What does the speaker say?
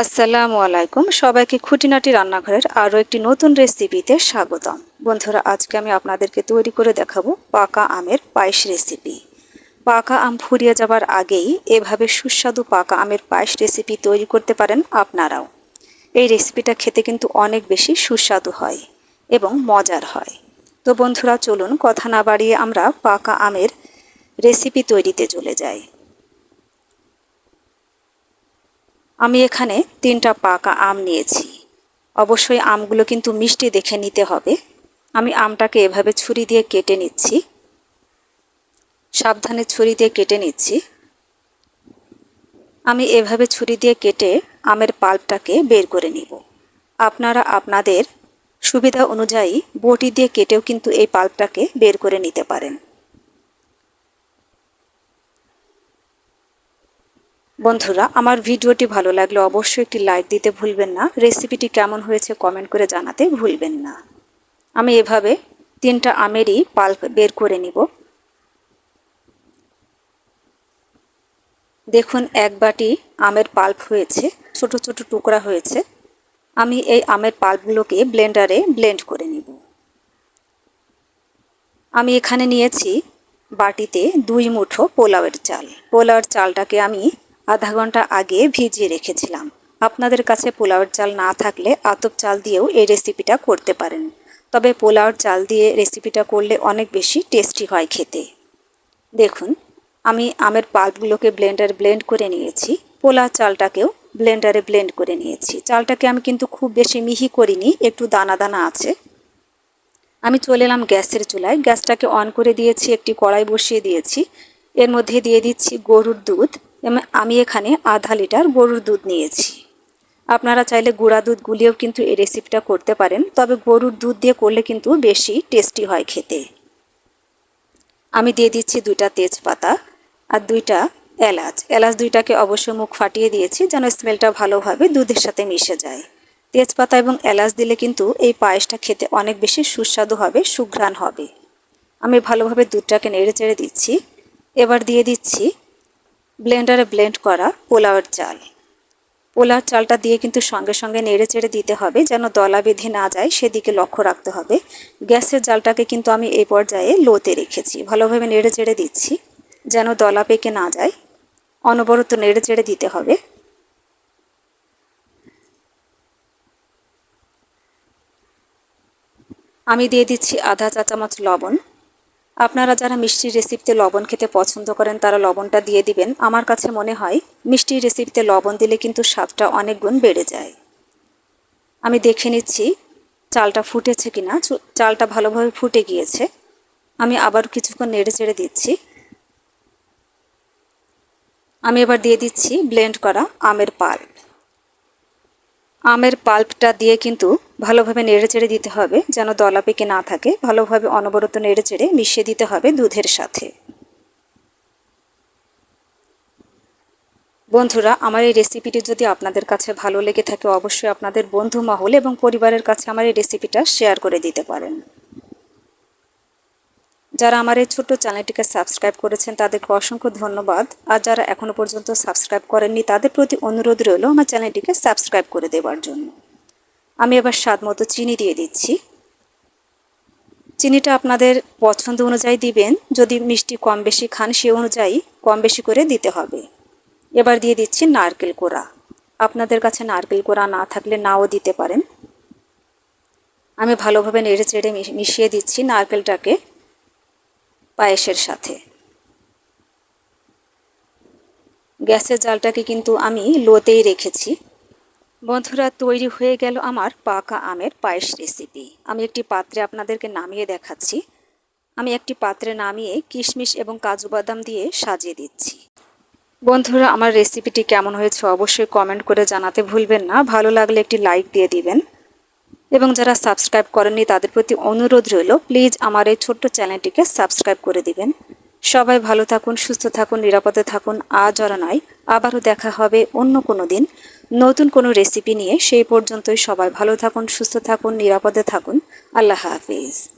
আসসালামু আলাইকুম। সবাইকে খুঁটিনাটি রান্নাঘরের আরও একটি নতুন রেসিপিতে স্বাগতম। বন্ধুরা, আজকে আমি আপনাদেরকে তৈরি করে দেখাবো পাকা আমের পায়েস রেসিপি। পাকা আম ফুরিয়ে যাবার আগেই এভাবে সুস্বাদু পাকা আমের পায়েস রেসিপি তৈরি করতে পারেন আপনারাও। এই রেসিপিটা খেতে কিন্তু অনেক বেশি সুস্বাদু হয় এবং মজার হয়। তো বন্ধুরা, চলুন কথা না বাড়িয়ে আমরা পাকা আমের রেসিপি তৈরিতে চলে যাই। আমি এখানে তিনটা পাকা আম নিয়েছি। অবশ্যই আমগুলো কিন্তু মিষ্টি দেখে নিতে হবে। আমি আমটাকে এভাবে ছুরি দিয়ে কেটে নিচ্ছি। সাবধানে ছুরি দিয়ে কেটে নিচ্ছি। আমি এভাবে ছুরি দিয়ে কেটে আমের পাল্পটাকে বের করে নিব। আপনারা আপনাদের সুবিধা অনুযায়ী বটি দিয়ে কেটেও কিন্তু এই পাল্পটাকে বের করে নিতে পারেন। বন্ধুরা, আমার ভিডিওটি ভালো লাগলে অবশ্যই একটি লাইক দিতে ভুলবেন না। রেসিপিটি কেমন হয়েছে কমেন্ট করে জানাতে ভুলবেন না। আমি এভাবে তিনটা আমেরই পাল্প বের করে নিব। দেখুন, এক বাটি আমের পাল্প হয়েছে, ছোট ছোট টুকরা হয়েছে। আমি এই আমের পাল্পগুলোকে ব্লেন্ডারে ব্লেন্ড করে নিব। আমি এখানে নিয়েছি বাটিতে দুই মুঠো পোলাওয়ের চাল। পোলাওয়ের চালটাকে আমি আধা ঘণ্টা আগে ভিজিয়ে রেখেছিলাম। আপনাদের কাছে পোলাওয়ের চাল না থাকলে আতপ চাল দিয়েও এই রেসিপিটা করতে পারেন। তবে পোলাওর চাল দিয়ে রেসিপিটা করলে অনেক বেশি টেস্টি হয় খেতে। দেখুন, আমি আমের পাল্পগুলোকে ব্লেন্ডার ব্লেন্ড করে নিয়েছি। পোলাও চালটাকেও ব্লেন্ডারে ব্লেন্ড করে নিয়েছি। চালটাকে আমি কিন্তু খুব বেশি মিহি করিনি, একটু দানা দানা আছে। আমি চলে এলাম গ্যাসের চুলায়। গ্যাসটাকে অন করে দিয়েছি, একটি কড়াই বসিয়ে দিয়েছি। এর মধ্যে দিয়ে দিচ্ছি গরুর দুধ। আমি এখানে আধা লিটার গরুর দুধ নিয়েছি। আপনারা চাইলে গুঁড়া দুধ গুলিয়েও কিন্তু এই রেসিপিটা করতে পারেন, তবে গরুর দুধ দিয়ে করলে কিন্তু বেশি টেস্টি হয় খেতে। আমি দিয়ে দিচ্ছি দুইটা তেজপাতা আর দুইটা এলাচ। এলাচ দুইটাকে অবশ্যই মুখ ফাটিয়ে দিয়েছি যেন স্মেলটা ভালোভাবে দুধের সাথে মিশে যায়। তেজপাতা এবং এলাচ দিলে কিন্তু এই পায়েসটা খেতে অনেক বেশি সুস্বাদু হবে, সুঘ্রাণ হবে। আমি ভালোভাবে দুধটাকে নেড়ে চেড়ে দিচ্ছি। এবার দিয়ে দিচ্ছি ব্লেন্ডারে ব্লেন্ড করা পোলাওয়ের চাল। পোলাওর চালটা দিয়ে কিন্তু সঙ্গে সঙ্গে নেড়ে চেড়ে দিতে হবে যেন দলা বেঁধে না যায়, সেদিকে লক্ষ্য রাখতে হবে। গ্যাসের জালটাকে কিন্তু আমি এই পর্যায়ে লোতে রেখেছি। ভালোভাবে নেড়ে চেড়ে দিচ্ছি যেন দলা পেকে না যায়। অনবরত নেড়ে চেড়ে দিতে হবে। আমি দিয়ে দিচ্ছি আধা চা চামচ লবণ। আপনারা যারা মিষ্টির রেসিপিতে লবণ খেতে পছন্দ করেন, তারা লবণটা দিয়ে দিবেন। আমার কাছে মনে হয় মিষ্টির রেসিপিতে লবণ দিলে কিন্তু স্বাদটা অনেক গুণ বেড়ে যায়। আমি দেখে নিচ্ছি, চালটা ফুটেছে কিনা। চালটা ভালোভাবে ফুটে গিয়েছে। আমি আবার কিছুক্ষণ নেড়ে চেড়ে দিচ্ছি। আমি এবার দিয়ে দিচ্ছি ব্লেন্ড করা আমের পাল্প আমের পাল্পটা দিয়ে কিন্তু ভালোভাবে নেড়ে চেড়ে দিতে হবে, যেন দলা পেকে না থাকে। ভালোভাবে অনবরত নেড়ে চেড়ে মিশিয়ে দিতে হবে দুধের সাথে। বন্ধুরা, আমার এই রেসিপিটি যদি আপনাদের কাছে ভালো লেগে থাকে, অবশ্যই আপনাদের বন্ধু মহল এবং পরিবারের কাছে আমার এই রেসিপিটা শেয়ার করে দিতে পারেন। যারা আমার এই ছোট্ট চ্যানেলটিকে সাবস্ক্রাইব করেছেন, তাদেরকে অসংখ্য ধন্যবাদ। আর যারা এখনও পর্যন্ত সাবস্ক্রাইব করেননি, তাদের প্রতি অনুরোধ রইল আমার চ্যানেলটিকে সাবস্ক্রাইব করে দেওয়ার জন্য। আমি এবার স্বাদ মতো চিনি দিয়ে দিচ্ছি। চিনিটা আপনাদের পছন্দ অনুযায়ী দিবেন, যদি মিষ্টি কম বেশি খান সে অনুযায়ী কম বেশি করে দিতে হবে। এবার দিয়ে দিচ্ছি নারকেল কোড়া। আপনাদের কাছে নারকেল কোড়া না থাকলে নাও দিতে পারেন। আমি ভালোভাবে নেড়ে চেড়ে মিশিয়ে দিচ্ছি নারকেলটাকে। পায়েসের সাথে। গ্যাসের জালটাকে কিন্তু আমি লোতেই রেখেছি। বন্ধুরা, তৈরি হয়ে গেল আমার পাকা আমের পায়েস রেসিপি আমি একটি পাত্রে আপনাদেরকে নামিয়ে দেখাচ্ছি। আমি একটি পাত্রে নামিয়ে কিশমিশ এবং কাজু বাদাম দিয়ে সাজিয়ে দিচ্ছি। বন্ধুরা, আমার রেসিপিটি কেমন হয়েছে অবশ্যই কমেন্ট করে জানাতে ভুলবেন না। ভালো লাগলে একটি লাইক দিয়ে দিবেন। এবং যারা সাবস্ক্রাইব করেননি তাদের প্রতি অনুরোধ রইল প্লিজ আমার এই ছোট্ট চ্যানেলটিকে সাবস্ক্রাইব করে দিবেন। সবাই ভালো থাকুন, সুস্থ থাকুন, নিরাপদে থাকুন, আজ আর নয়, আবারও দেখা হবে অন্য কোনো দিন। নতুন কোনো রেসিপি নিয়ে সেই পর্যন্তই সবাই ভালো থাকুন, সুস্থ থাকুন, নিরাপদে থাকুন। আল্লাহ হাফিজ।